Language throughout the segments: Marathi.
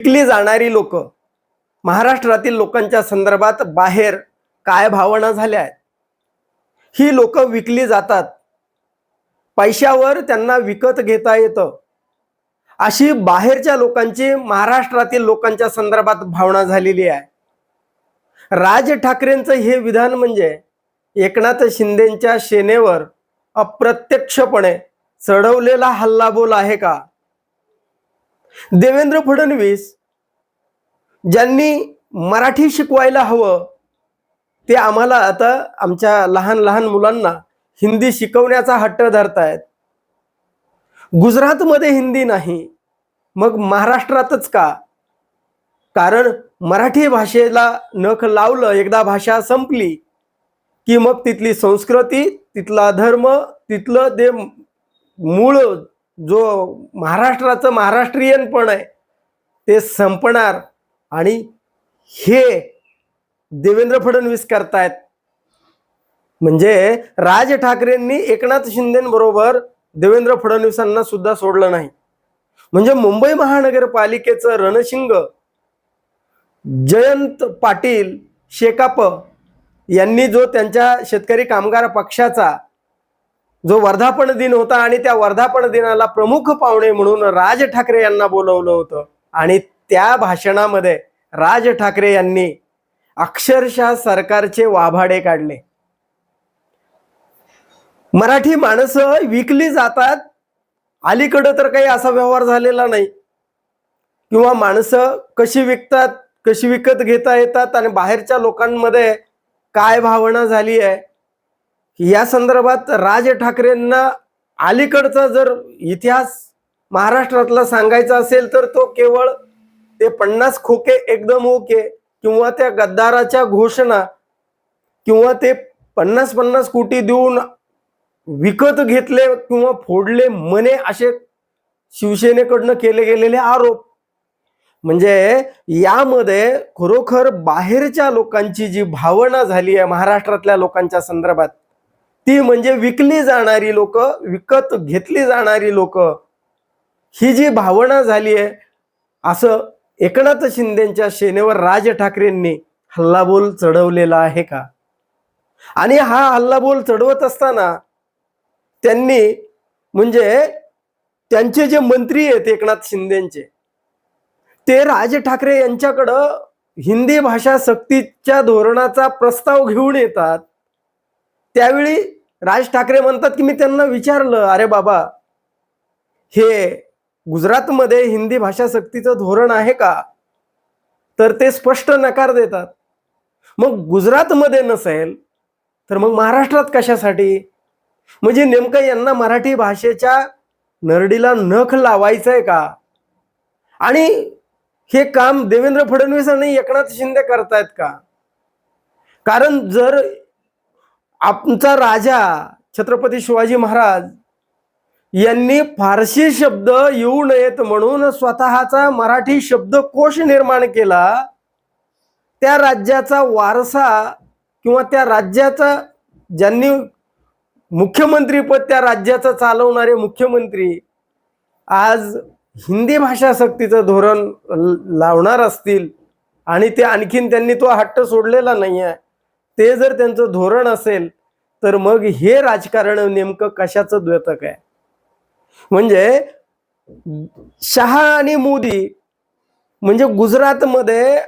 विकली जाणारी लोक महाराष्ट्रातील लोकांच्या संदर्भात बाहेर काय भावना झाल्या आहेत? ही लोक विकली जातात. पैशावर त्यांना विकत घेता येतं. अशी बाहेरच्या लोकांची महाराष्ट्रातील लोकांच्या संदर्भात भावना झालेली आहे. राज ठाकरेंचं हे विधान म्हणजे एकनाथ शिंदेच्या सेनेवर अप्रत्यक्षपणे चढवलेला हल्लाबोल आहे का? देवेंद्र फडणवीस ज्यांनी मराठी शिकवायला हवं ते आम्हाला आता आमच्या लहान लहान मुलांना हिंदी शिकवण्याचा हट्ट धरतायत. गुजरातमध्ये हिंदी नाही मग महाराष्ट्रातच का? कारण मराठी भाषेला नख लावलं एकदा भाषा संपली की मग तिथली संस्कृती तिथला धर्म तिथलं ते मूळ जो महाराष्ट्राचं महाराष्ट्रीयनपण आहे ते संपणार आणि हे देवेंद्र फडणवीस करतायत. म्हणजे राज ठाकरेंनी एकनाथ शिंदेबरोबर देवेंद्र फडणवीसांना सुद्धा सोडलं नाही. म्हणजे मुंबई महानगरपालिकेचं रणशिंग जयंत पाटील शेकाप यांनी जो त्यांच्या शेतकरी कामगार पक्षाचा जो वर्धापन दिन होता आणि त्या वर्धापन दिनाला प्रमुख पाहुणे म्हणून राज ठाकरे यांना बोलवलं होतं. आणि त्या भाषणामध्ये राज ठाकरे यांनी अक्षरशः सरकारचे वाभाडे काढले. मराठी माणसं विकली जातात. अलीकडं तर काही असा व्यवहार झालेला नाही. किंवा माणसं कशी विकतात कशी विकत घेता येतात आणि बाहेरच्या लोकांमध्ये काय भावना झाली आहे? या संदर्भात राज ठाकरेंना अलीकडचा जर इतिहास महाराष्ट्रातला सांगायचा असेल तर तो केवळ ते पन्नास खोके एकदम ओके किंवा त्या गद्दाराच्या घोषणा किंवा ते पन्नास पन्नास कोटी देऊन विकत घेतले किंवा फोडले मने असे शिवसेनेकडनं केले गेलेले आरोप. म्हणजे यामध्ये खरोखर बाहेरच्या लोकांची जी भावना झाली आहे महाराष्ट्रातल्या लोकांच्या संदर्भात ती म्हणजे विकली जाणारी लोक विकत घेतली जाणारी लोक. ही जी भावना झाली आहे असं एकनाथ शिंदेच्या सेनेवर राज ठाकरेंनी हल्लाबोल चढवलेला आहे का? आणि हा हल्लाबोल चढवत असताना त्यांनी म्हणजे त्यांचे जे मंत्री आहेत एकनाथ शिंदेचे ते राज ठाकरे यांच्याकडं हिंदी भाषा सक्तीच्या धोरणाचा प्रस्ताव घेऊन येतात. त्यावेळी राज ठाकरे म्हणतात की मी त्यांना विचारलं अरे बाबा हे गुजरातमध्ये हिंदी भाषा सक्तीचं धोरण आहे का? तर ते स्पष्ट नकार देतात. मग गुजरातमध्ये नसेल तर मग महाराष्ट्रात कशासाठी? म्हणजे नेमकं यांना मराठी भाषेच्या नरडीला नख लावायचंय का? आणि हे काम देवेंद्र फडणवीस आणि एकनाथ शिंदे करतायत का? कारण जर आमचा राजा छत्रपती शिवाजी महाराज यांनी फारसी शब्द येऊ नयेत म्हणून स्वतःचा मराठी शब्दकोश निर्माण केला. त्या राज्याचा वारसा किंवा त्या राज्याचा ज्यांनी मुख्यमंत्रीपद त्या राज्याचं चालवणारे मुख्यमंत्री आज हिंदी भाषा सक्तीचं धोरण लावणार असतील आणि ते आणखीन त्यांनी तो हट्ट सोडलेला नाही आहे ते जर त्यांचं धोरण असेल तर मग हे राजकारण नेमकं कशाचं द्योतक आहे? म्हणजे शहा आणि मोदी म्हणजे गुजरातमध्ये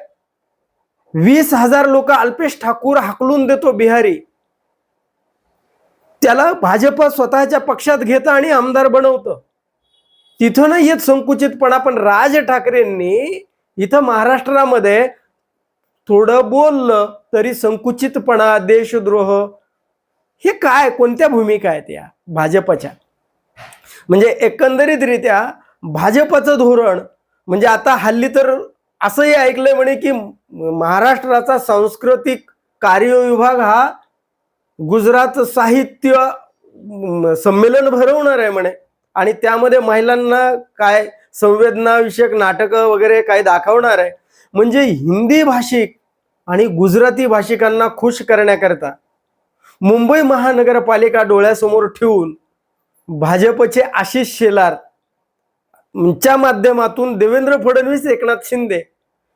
वीस हजार लोक अल्पेश ठाकूर हाकलून देतो बिहारी. त्याला भाजप स्वतःच्या पक्षात घेतं आणि आमदार बनवतं. तिथं नाही येत संकुचितपणा पण राज ठाकरेंनी इथं महाराष्ट्रामध्ये थोडं बोललं तरी संकुचितपणा देशद्रोह हे काय? कोणत्या भूमिका आहेत या भाजपच्या? म्हणजे एकंदरीतरित्या भाजपचं धोरण म्हणजे आता हल्ली तर असंही ऐकलंय म्हणे की महाराष्ट्राचा सांस्कृतिक कार्य विभाग हा गुजरात साहित्य संमेलन भरवणार आहे म्हणे. आणि त्यामध्ये महिलांना काय संवेदनाविषयक नाटकं वगैरे काय दाखवणार आहे. म्हणजे हिंदी भाषिक आणि गुजराती भाषिकांना खुश करण्याकरता मुंबई महानगरपालिका डोळ्यासमोर ठेवून भाजपचे आशिष शेलार च्या माध्यमातून देवेंद्र फडणवीस एकनाथ शिंदे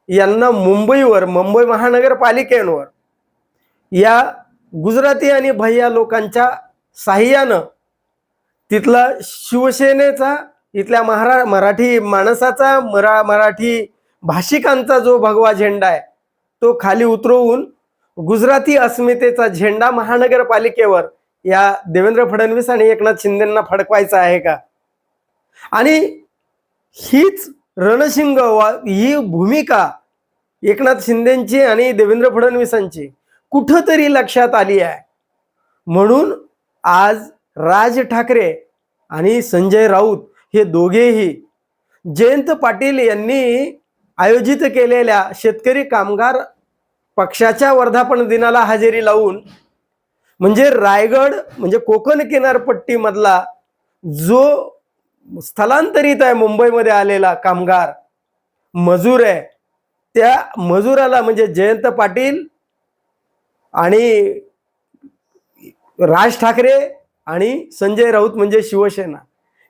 यांना मुंबईवर मुंबई महानगरपालिकेवर या गुजराती आणि भैया लोकांच्या साह्यानं तिथला शिवसेनेचा इथल्या महारा मराठी माणसाचा मरा मराठी भाषिकांचा जो भगवा झेंडा आहे तो खाली उतरवून गुजराती अस्मितेचा झेंडा महानगरपालिकेवर या देवेंद्र फडणवीस आणि एकनाथ शिंदेना फडकवायचा आहे का? आणि हीच रणशिंग वा ही भूमिका एकनाथ शिंदेची आणि देवेंद्र फडणवीसांची कुठंतरी लक्षात आली आहे. म्हणून आज राज ठाकरे आणि संजय राऊत हे दोघेही जयंत पाटील यांनी आयोजित केलेल्या शेतकरी कामगार पक्षाच्या वर्धापन दिनाला हजेरी लावून म्हणजे रायगड म्हणजे कोकण किनारपट्टीमधला जो स्थलांतरित आहे मुंबईमध्ये आलेला कामगार मजूर आहे त्या मजुराला म्हणजे जयंत पाटील आणि राज ठाकरे आणि संजय राऊत म्हणजे शिवसेना.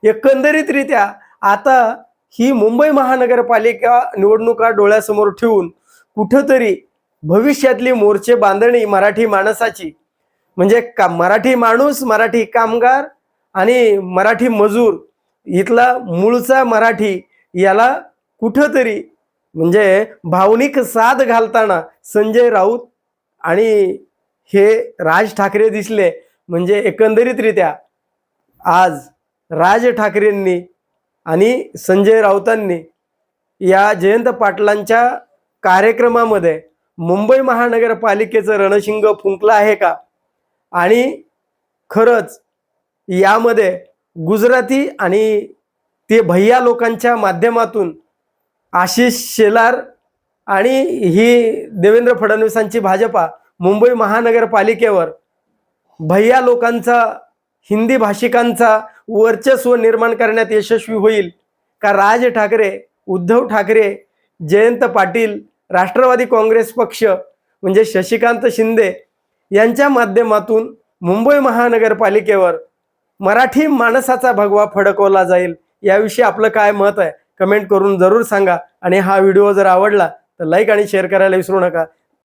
एकंदरीतरित्या आता ही मुंबई महानगरपालिका निवडणुका डोळ्यासमोर ठेवून कुठंतरी भविष्यातली मोर्चे बांधणी मराठी माणसाची. म्हणजे का मराठी माणूस मराठी कामगार आणि मराठी मजूर इथला मूळचा मराठी याला कुठंतरी म्हणजे भावनिक साथ घालताना संजय राऊत आणि हे राज ठाकरे दिसले. म्हणजे एकंदरीतरित्या आज राज ठाकरेंनी आणि संजय राऊतांनी या जयंत पाटलांच्या कार्यक्रमामध्ये मुंबई महानगरपालिकेचं रणशिंग फुंकलं आहे का? आणि खरंच यामध्ये गुजराती आणि ते भैया लोकांच्या माध्यमातून आशिष शेलार आणि ही देवेंद्र फडणवीसांची भाजपा मुंबई महानगरपालिकेवर भैया लोकांचा हिंदी भाषिकांचा वर्चस्व निर्माण करण्यात यशस्वी होईल. का राज ठाकरे उद्धव ठाकरे जयंत पाटील राष्ट्रवादी काँग्रेस पक्ष म्हणजे शशिकांत शिंदे यांच्या माध्यमातून मुंबई महानगरपालिकेवर मराठी माणसाचा भगवा फडकवला जाईल याविषयी आपलं काय मत आहे? कमेंट करून जरूर सांगा. आणि हा व्हिडिओ जर आवडला तर लाईक आणि शेअर करायला विसरू नका.